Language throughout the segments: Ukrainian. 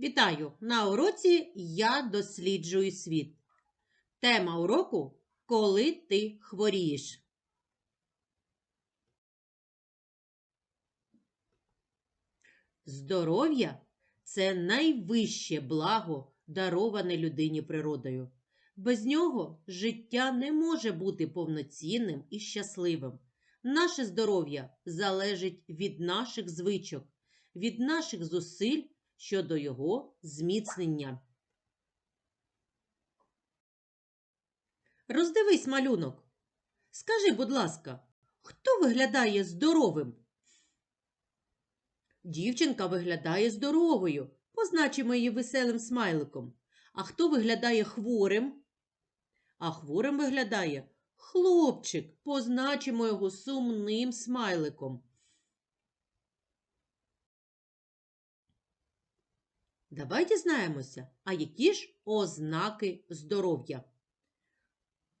Вітаю! На уроці Я досліджую світ. Тема уроку Коли ти хворієш. Здоров'я це найвище благо, дароване людині природою. Без нього життя не може бути повноцінним і щасливим. Наше здоров'я залежить від наших звичок, від наших зусиль щодо його зміцнення. Роздивись малюнок. Скажи, будь ласка, хто виглядає здоровим? Дівчинка виглядає здоровою. Позначимо її веселим смайликом. А хто виглядає хворим? А хворим виглядає хлопчик. Позначимо його сумним смайликом. Давай дізнаємося, а які ж ознаки здоров'я?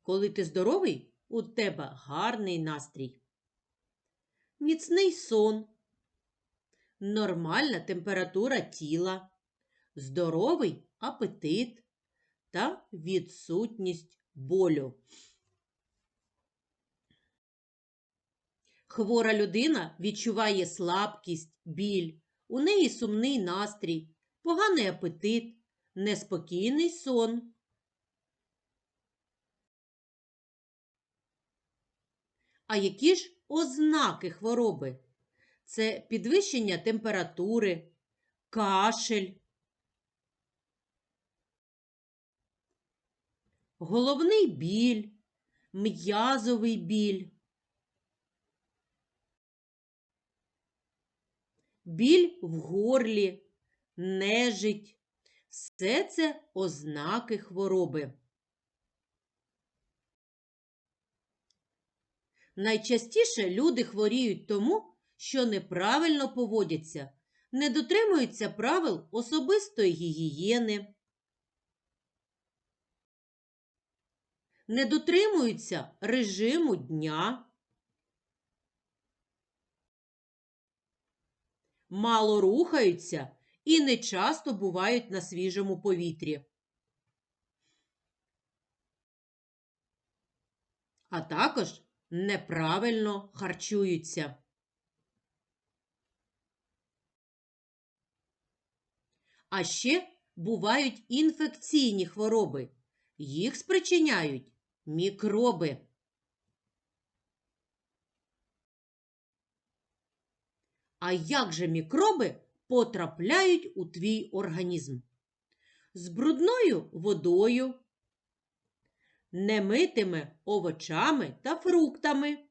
Коли ти здоровий, у тебе гарний настрій, міцний сон, нормальна температура тіла, здоровий апетит та відсутність болю. Хвора людина відчуває слабкість, біль, у неї сумний настрій, поганий апетит, неспокійний сон. А які ж ознаки хвороби? Це підвищення температури, кашель, головний біль, м'язовий біль, біль в горлі, нежить. Все це ознаки хвороби. Найчастіше люди хворіють тому, що неправильно поводяться, не дотримуються правил особистої гігієни, не дотримуються режиму дня, мало рухаються і не часто бувають на свіжому повітрі. А також неправильно харчуються. А ще бувають інфекційні хвороби. Їх спричиняють мікроби. А як же мікроби потрапляють у твій організм? З брудною водою, немитими овочами та фруктами.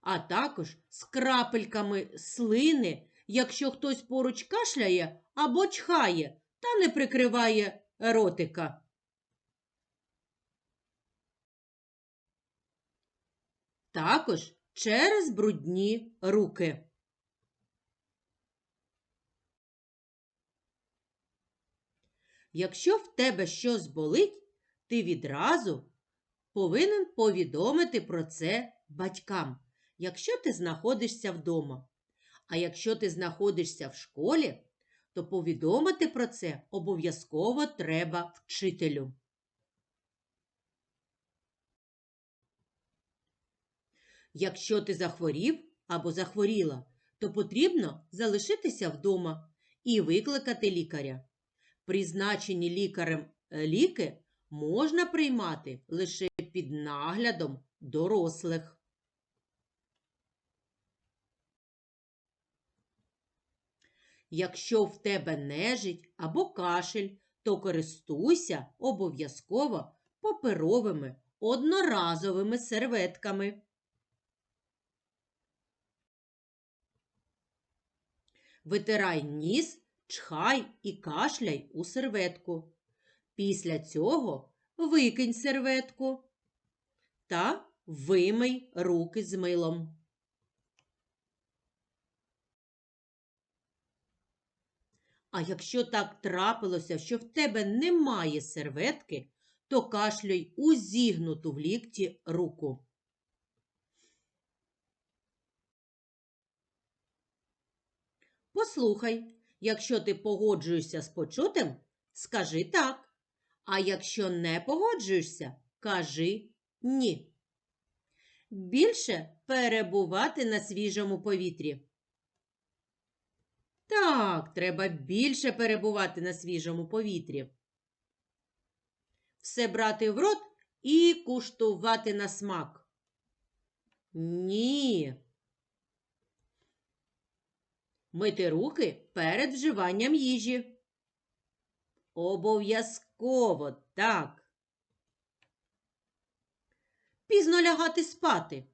А також з крапельками слини, якщо хтось поруч кашляє або чхає та не прикриває ротика. Також через брудні руки. Якщо в тебе щось болить, ти відразу повинен повідомити про це батькам, якщо ти знаходишся вдома. А якщо ти знаходишся в школі, то повідомити про це обов'язково треба вчителю. Якщо ти захворів або захворіла, то потрібно залишитися вдома і викликати лікаря. Призначені лікарем е, ліки можна приймати лише під наглядом дорослих. Якщо в тебе нежить або кашель, то користуйся обов'язково паперовими одноразовими серветками. Витирай ніс, чхай і кашляй у серветку. Після цього викинь серветку та вимий руки з милом. А якщо так трапилося, що в тебе немає серветки, то кашляй у зігнуту в лікті руку. Послухай. Якщо ти погоджуєшся з почутим, скажи так. А якщо не погоджуєшся, кажи ні. Більше перебувати на свіжому повітрі. Так, треба більше перебувати на свіжому повітрі. Все брати в рот і куштувати на смак. Ні. Мити руки перед вживанням їжі. Обов'язково так. Пізно лягати спати.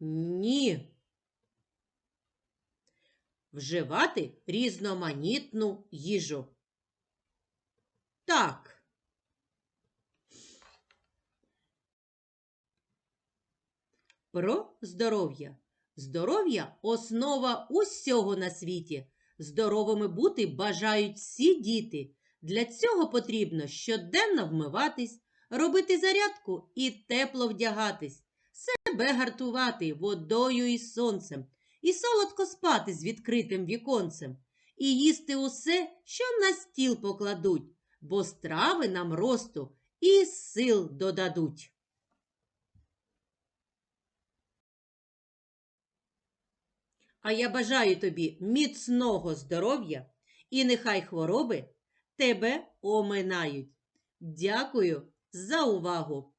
Ні. Вживати різноманітну їжу. Так. Про здоров'я. Здоров'я основа усього на світі. Здоровими бути бажають всі діти. Для цього потрібно щоденно вмиватись, робити зарядку і тепло вдягатись, себе гартувати водою і сонцем, і солодко спати з відкритим віконцем, і їсти усе, що на стіл покладуть, бо страви нам росту і сил додадуть. А я бажаю тобі міцного здоров'я і нехай хвороби тебе оминають. Дякую за увагу!